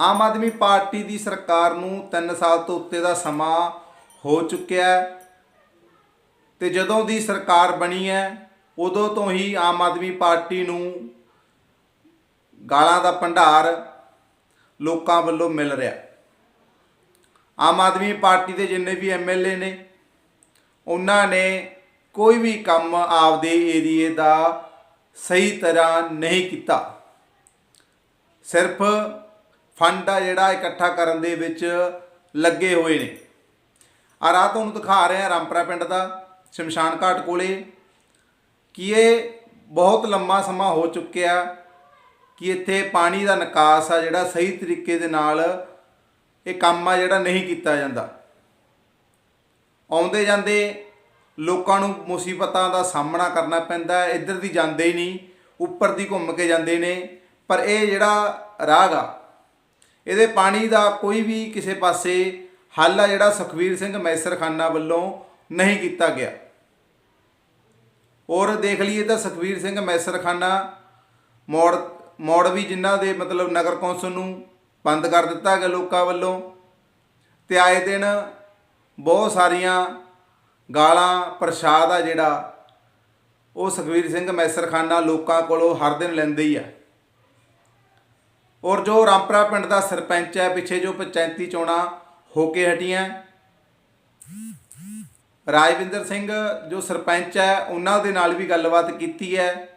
Aam Aadmi party ਦੀ ਸਰਕਾਰ ਨੂੰ 3 ਸਾਲ ਤੋਂ ਉੱਤੇ ਦਾ ਸਮਾਂ ਹੋ ਚੁੱਕਿਆ ਹੈ ਤੇ ਜਦੋਂ ਦੀ ਸਰਕਾਰ ਬਣੀ ਹੈ, ਉਦੋਂ ਤੋਂ ਹੀ ਆਮ ਆਦਮੀ ਪਾਰਟੀ ਨੂੰ ਗਾਲਾਂ ਦਾ ਭੰਡਾਰ ਲੋਕਾਂ ਵੱਲੋਂ ਮਿਲ ਰਿਹਾ ਆਮ ਆਦਮੀ ਪਾਰਟੀ ਦੇ ਜਿੰਨੇ ਵੀ ਐਮਐਲਏ ਨੇ, ਉਹਨਾਂ ਨੇ ਕੋਈ ਵੀ ਕੰਮ ਆਪਦੇ ਏਰੀਏ ਦਾ ਸਹੀ ਤਰ੍ਹਾਂ ਨਹੀਂ ਕੀਤਾ। ਸਿਰਫ ਫੰਡ ਆ ਜਿਹੜਾ ਇਕੱਠਾ ਕਰਨ ਦੇ ਵਿੱਚ ਲੱਗੇ ਹੋਏ ਨੇ। ਆ ਰਾਤ ਤੁਹਾਨੂੰ ਦਿਖਾ ਰਹੇ ਆ ਰਾਮਪੁਰਾ ਪਿੰਡ ਦਾ, ਸ਼ਮਸ਼ਾਨ ਘਾਟ ਕੋਲੇ। ਕਿ ਇਹ ਬਹੁਤ ਲੰਮਾ ਸਮਾਂ ਹੋ ਚੁੱਕਿਆ, ਕਿ ਇੱਥੇ ਪਾਣੀ ਦਾ ਨਿਕਾਸ ਆ ਜਿਹੜਾ ਸਹੀ ਤਰੀਕੇ ਦੇ ਨਾਲ ਇਹ ਕੰਮ ਆ ਜਿਹੜਾ ਨਹੀਂ ਕੀਤਾ ਜਾਂਦਾ। ਆਉਂਦੇ ਜਾਂਦੇ ਲੋਕਾਂ ਨੂੰ ਮੁਸੀਬਤਾਂ ਦਾ ਸਾਹਮਣਾ ਕਰਨਾ ਪੈਂਦਾ ਇੱਧਰ ਦੀ ਜਾਂਦੇ ਹੀ ਨਹੀਂ, ਉੱਪਰ ਦੀ ਘੁੰਮ ਕੇ ਜਾਂਦੇ ਨੇ। ਪਰ ਇਹ ਜਿਹੜਾ ਰਾਹ ਆ ਇਹਦੇ ਪਾਣੀ ਦਾ ਕੋਈ ਵੀ ਕਿਸੇ ਪਾਸੇ ਹੱਲ ਆ ਜਿਹੜਾ ਸੁਖਵੀਰ ਸਿੰਘ ਮੈਸਰਖਾਨਾ ਵੱਲੋਂ ਨਹੀਂ ਕੀਤਾ ਗਿਆ। ਔਰ ਦੇਖ ਲਈਏ ਤਾਂ ਸੁਖਵੀਰ ਸਿੰਘ ਮੈਸਰਖਾਨਾ ਮੋੜ ਮੋੜ ਵੀ ਜਿਨ੍ਹਾਂ ਦੇ ਮਤਲਬ ਨਗਰ ਕੌਂਸਲ ਨੂੰ ਬੰਦ ਕਰ ਦਿੱਤਾ ਗਿਆ ਲੋਕਾਂ ਵੱਲੋਂ ਤੇ ਆਏ ਦਿਨ ਬਹੁਤ ਸਾਰੀਆਂ ਗਾਲਾਂ, ਪ੍ਰਸ਼ਾਦ ਆ ਜਿਹੜਾ, ਉਹ ਸੁਖਵੀਰ ਸਿੰਘ ਮੈਸਰਖਾਨਾ ਲੋਕਾਂ ਕੋਲੋਂ ਹਰ ਦਿਨ ਲੈਂਦੇ ਹੀ ਆ। ਔਰ ਜੋ ਰਾਮਪਰਾ ਪਿੰਡ ਦਾ ਸਰਪੰਚ ਹੈ, ਪਿੱਛੇ ਜੋ ਪੰਚਾਇਤੀ ਚੋਣਾਂ ਹੋ ਕੇ ਹਟੀਆਂ। ਰਾਜਵਿੰਦਰ ਸਿੰਘ ਜੋ ਸਰਪੰਚ ਹੈ, ਉਹਨਾਂ ਦੇ ਨਾਲ ਵੀ ਗੱਲਬਾਤ ਕੀਤੀ ਹੈ।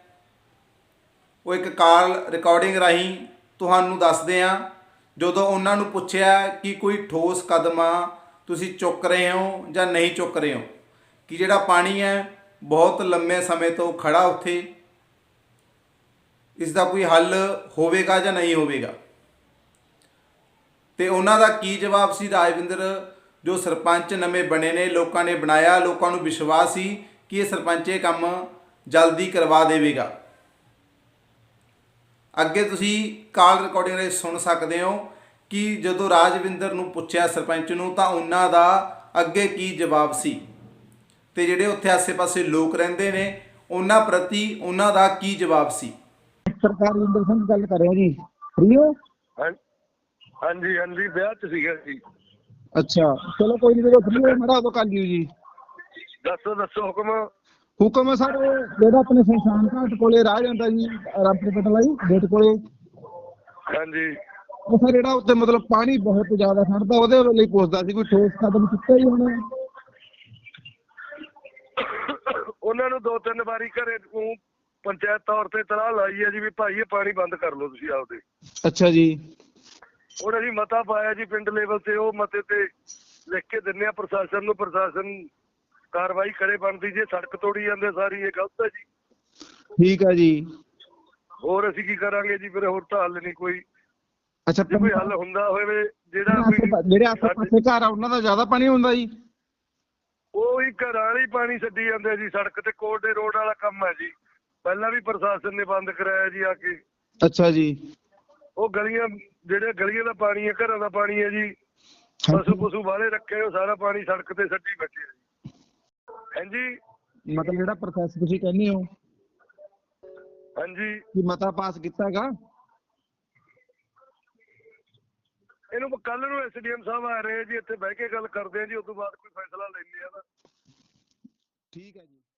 ਉਹ ਇੱਕ ਕਾਲ ਰਿਕਾਰਡਿੰਗ ਰਾਹੀਂ ਤੁਹਾਨੂੰ ਦੱਸਦੇ ਆ ਜਦੋਂ ਉਹਨਾਂ ਨੂੰ ਪੁੱਛਿਆ ਕਿ ਕੋਈ ਠੋਸ ਕਦਮ ਆ, ਤੁਸੀਂ ਚੁੱਕ ਰਹੇ ਹੋ ਜਾਂ ਨਹੀਂ ਚੁੱਕ ਰਹੇ ਹੋ? ਕਿ ਜਿਹੜਾ ਪਾਣੀ ਹੈ, ਬਹੁਤ ਲੰਮੇ ਸਮੇਂ ਤੋਂ ਖੜਾ ਉੱਥੇ। ਇਸ ਦਾ ਕੋਈ ਹੱਲ ਹੋਵੇਗਾ ਜਾਂ ਨਹੀਂ ਹੋਵੇਗਾ। ਤੇ ਉਹਨਾਂ ਦਾ ਕੀ ਜਵਾਬ ਸੀ ਰਾਜਵਿੰਦਰ? ਜੋ ਸਰਪੰਚ ਨਵੇਂ ਬਣੇ ਨੇ, ਲੋਕਾਂ ਨੇ ਬਣਾਇਆ, ਲੋਕਾਂ ਨੂੰ ਵਿਸ਼ਵਾਸ ਸੀ ਕਿ ਇਹ ਸਰਪੰਚ ਇਹ ਕੰਮ ਜਲਦੀ ਕਰਵਾ ਦੇਵੇਗਾ। ਅੱਗੇ ਤੁਸੀਂ ਕਾਲ ਰਿਕਾਰਡਿੰਗ ਵਿੱਚ ਸੁਣ ਸਕਦੇ ਹੋ ਕਿ ਜਦੋਂ ਰਾਜਵਿੰਦਰ ਨੂੰ ਪੁੱਛਿਆ ਸਰਪੰਚ ਨੂੰ, ਤਾਂ ਉਹਨਾਂ ਦਾ ਅੱਗੇ ਕੀ ਜਵਾਬ ਸੀ? ਤੇ ਜਿਹੜੇ ਉੱਥੇ ਆਸੇ-ਪਾਸੇ ਲੋਕ ਰਹਿੰਦੇ ਨੇ, ਉਹਨਾਂ ਪ੍ਰਤੀ ਉਹਨਾਂ ਦਾ ਕੀ ਜਵਾਬ ਸੀ? ਸਰਕਾਰ ਵਿੰਦਰ ਸਿੰਘ ਗੱਲ ਕਰ ਰਿਹਾ ਜੀ। ਫ੍ਰੀ ਹੋ? ਹਾਂ- ਹਾਂਜੀ ਹਾਂਜੀ ਵਿਆਹ ਚ ਸੀਗਾ ਜੀ। ਅੱਛਾ ਚਲੋ ਕੋਈ ਨਹੀਂ ਜਦੋਂ ਫ੍ਰੀ ਹੋ ਮੇਰਾ ਉਦੋਂ ਕਰ ਲਿਓ ਜੀ। ਦੱਸੋ ਦੱਸੋ ਹੁਕਮ। ਹੁਕਮ ਹੈ ਸਰ ਜਿਹੜਾ ਆਪਣੇ ਸੰਸਾਨ ਘਾਟ ਕੋਲੇ ਰਾਹ ਜਾਂਦਾ ਜੀ ਰਾਮਪੁਰ ਪਿੰਡ ਲਈ ਗੇਟ ਕੋਲੇ। ਹਾਂਜੀ। ਉਹ ਸਰ ਜਿਹੜਾ ਉੱਤੇ ਮਤਲਬ ਪਾਣੀ ਬਹੁਤ ਜ਼ਿਆਦਾ ਖੜਦਾ ਉਹਦੇ ਲਈ ਪੁੱਛਦਾ ਸੀ ਕੋਈ ਠੋਸ ਕਦਮ ਚੁੱਕਿਆ ਜੀ ਹੁਣ ਉਹਨਾਂ ਨੂੰ ਦੋ ਤਿੰਨ ਵਾਰੀ ਘਰੇ ਨੂੰ ਪੰਚਾਇਤ ਤੌਰ ਤੇ ਤਲਾਹ ਲਾਈ ਹੈ ਜੀ ਵੀ ਭਾਈ ਇਹ ਪਾਣੀ ਬੰਦ ਕਰ ਲਓ ਤੁਸੀਂ ਆਪਦੇ। ਅੱਛਾ ਜੀ। ਹੁਣ ਅਸੀਂ ਮਤਾ ਪਾਇਆ ਜੀ ਪਿੰਡ ਲੈਵਲ ਤੇ ਉਹ ਮਤੇ ਤੇ ਲਿਖ ਕੇ ਦਿੰਨੇ ਆ ਪ੍ਰਸ਼ਾਸਨ ਨੂੰ ਪ੍ਰਸ਼ਾਸਨ ਕਾਰਵਾਈ ਕਰੇ ਬਣਦੀ ਜੇ ਸੜਕ ਤੋੜੀ ਜਾਂਦੇ ਸਾਰੀ ਇਹ ਗਲਤ ਹੈ ਜੀ। ਠੀਕ ਹੈ ਜੀ। ਹੋਰ ਅਸੀਂ ਕੀ ਕਰਾਂਗੇ ਜੀ ਫਿਰ ਹੋਰ ਤਾਂ ਹੱਲ ਨਹੀਂ ਕੋਈ। ਅੱਛਾ ਜੇ ਕੋਈ ਹੱਲ ਹੁੰਦਾ ਹੋਵੇ ਜਿਹੜਾ ਕੋਈ ਜਿਹੜੇ ਆਸੇ ਪਾਸੇ ਘਰ ਆ ਉਹਨਾਂ ਦਾ ਜ਼ਿਆਦਾ ਪਾਣੀ ਹੁੰਦਾ ਜੀ। ਉਹ ਹੀ ਘਰਾਂ ਵਾਲੀ ਪਾਣੀ ਛੱਡੀ ਜਾਂਦੇ ਜੀ ਸੜਕ ਤੇ ਕੋਟੇ ਰੋਡ ਵਾਲਾ ਕੰਮ ਹੈ ਜੀ। ਪਹਿਲਾਂ ਵੀ ਪ੍ਰਸ਼ਾਸਨ ਨੇ ਬੰਦ ਕਰਾਇਆ ਜੀ ਆ ਕੇ। ਅੱਛਾ ਜੀ। ਉਹ ਗਲੀਆਂ ਜਿਹੜੇ ਗਲੀਆਂ ਦਾ ਪਾਣੀ ਹੈ ਘਰਾਂ ਦਾ ਪਾਣੀ ਹੈ ਜੀ। ਪਸ਼ੂ ਪਸ਼ੂ ਵਾਲੇ ਰੱਖੇ ਉਹ ਸਾਰਾ ਪਾਣੀ ਸੜਕ ਤੇ ਬੈਠੇ ਆ ਜੀ ਹਾਂਜੀ। ਮਤਲਬ ਜਿਹੜਾ ਪ੍ਰੋਸੈਸ ਤੁਸੀਂ ਕਹਿੰਦੇ ਹੋ ਹਾਂਜੀ। ਕਿ ਮਤਾ ਪਾਸ ਕੀਤਾ ਹੈਗਾ? ਇਹਨੂੰ ਕੱਲ ਨੂੰ ਐਸਡੀਐਮ ਸਾਹਿਬ ਆ ਰਹੇ ਆ ਜੀ ਇੱਥੇ ਬਹਿ ਕੇ ਗੱਲ ਕਰਦੇ ਆ ਜੀ ਉਸ ਤੋਂ ਬਾਅਦ ਕੋਈ ਫੈਸਲਾ ਲੈਂਦੇ ਆ ਨਾ ਠੀਕ ਹੈ ਜੀ।